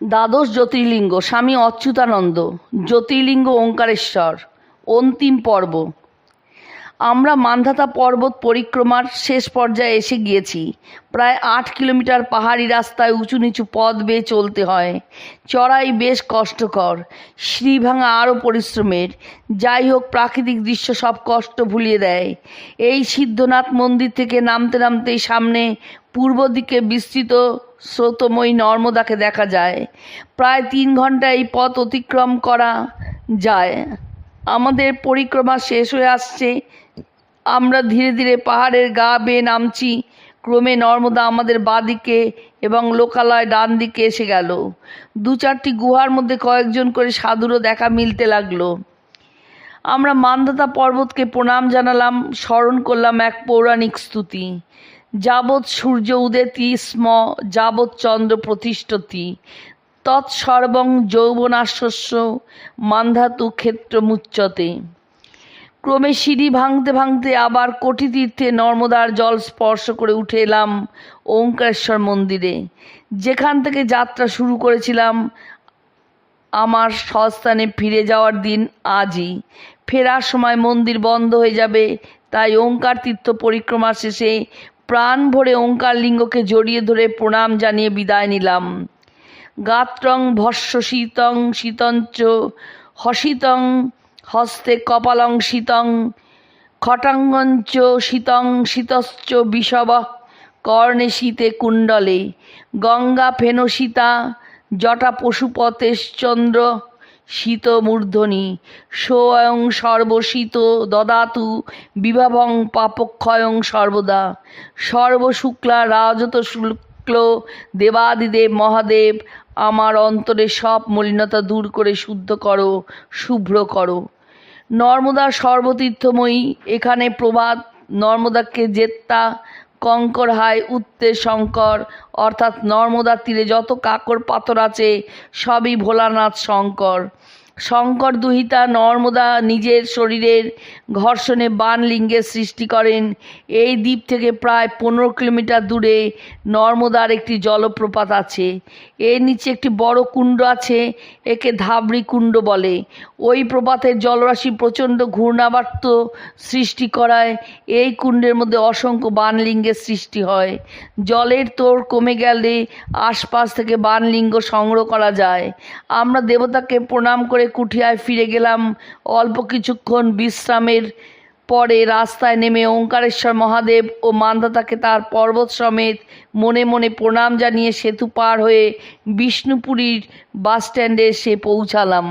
দ্বাদশ জ্যোতির্লিঙ্গ স্বামী অচ্যুতানন্দ জ্যোতির্লিঙ্গ ওঙ্কারেশ্বর অন্তিম পর্ব। আমরা মান্ধাতা পর্বত পরিক্রমার শেষ পর্যায়ে এসে গিয়েছি। প্রায় আট কিলোমিটার পাহাড়ি রাস্তায় উঁচু নিচু পথ বেয়ে চলতে হয়। চড়াই বেশ কষ্টকর। সিঁড়ি ভাঙা আরও পরিশ্রমের। যাই হোক, প্রাকৃতিক দৃশ্য সব কষ্ট ভুলিয়ে দেয়। এই সিদ্ধনাথ মন্দির থেকে নামতে নামতেই সামনে পূর্ব দিকে বিস্তৃত স্রোতময়ী নর্মদাকে দেখা যায়। প্রায় তিন ঘণ্টা এই পথ অতিক্রম করা যায়। আমাদের পরিক্রমা শেষ হয়ে আসছে। আমরা ধীরে ধীরে পাহাড়ের গা বেয়ে নামছি। ক্রমে নর্মদা আমাদের বাঁদিকে এবং লোকালয় ডান দিকে এসে গেল। দু চারটি গুহার মধ্যে কয়েকজন করে সাধুরও দেখা মিলতে লাগল। আমরা মান্ধাতা পর্বতকে প্রণাম জানালাম, স্মরণ করলাম এক পৌরাণিক স্তুতি। যাবৎ সূর্য উদেতি স্ম, যাবৎ চন্দ্র প্রতিষ্ঠতি তৎসর্বং যৌবনাশস্য মান্ধাতু ক্ষেত্র মুচ্চতে ক্রমে সিঁড়ি ভাঙতে ভাঙতে আবার কোটি তীর্থে নর্মদার জল স্পর্শ করে উঠে এলাম ওঙ্কারেশ্বর মন্দিরে। যেখান থেকে যাত্রা শুরু করেছিলাম, আমার সস্থানে ফিরে যাওয়ার দিন আজই। ফেরার সময় মন্দির বন্ধ হয়ে যাবে, তাই ওঙ্কার তীর্থ পরিক্রমা শেষে প্রাণ ভরে ওঙ্কার লিঙ্গকে জড়িয়ে ধরে প্রণাম জানিয়ে বিদায় নিলাম। গাত্রং ভস্য শীতং শীতঞ্চ, হসিতং হস্তে কপালং শীতং, খটাঙ্গঞ্চ শীতং শীতশ্চ বিষব, কর্ণে শীতে কুণ্ডলে, গঙ্গা ফেনসীতা জটা পশুপতেশ্চন্দ্র শীতমূর্ধনি সোয়ং সর্বশীত দদাতু, বিভাবং পাপক্ষয়ং সর্বদা, সর্বশুক্লা রাজত শুক্ল, দেবাদিদেব মহাদেব আমার অন্তরে সব মলিনতা দূর করে শুদ্ধ করো, শুভ্র করো। নর্মদা সর্বতীর্থময়ী, এখানে প্রবাদ নর্মদাকে জেত্তা, কঙ্কর হায় উত্তে শঙ্কর, অর্থাৎ নর্মদার তীরে যত কাকর পাথর আছে, সবই ভোলানাথ শঙ্কর। শঙ্কর দুহিতা নর্মদা নিজের শরীরের ঘর্ষণে বান লিঙ্গের সৃষ্টি করেন। এই দ্বীপ থেকে প্রায় পনেরো কিলোমিটার দূরে নর্মদার একটি জলপ্রপাত আছে। এর নিচে একটি বড় কুণ্ড আছে, একে ধাবড়ি কুণ্ড বলে। ওই প্রপাতের জলরাশি প্রচণ্ড ঘূর্ণাবর্ত সৃষ্টি করায়। এই কুণ্ডের মধ্যে অসংখ্য বানলিঙ্গের সৃষ্টি হয়। জলের তোর কমে গেলে আশপাশ থেকে বানলিঙ্গ সংগ্রহ করা যায়। আমরা দেবতাকে প্রণাম করে কুঠিয়ায় ফিরে গেলাম। অল্প কিছুক্ষণ বিশ্রামের পরে রাস্তায় নেমে ওঙ্কারেশ্বর মহাদেব ও মান্ধাতাকে তার পর্বত সমেত মনে মনে প্রণাম জানিয়ে সেতু পার হয়ে বিষ্ণুপুরীর বাসস্ট্যান্ডে এসে পৌঁছালাম।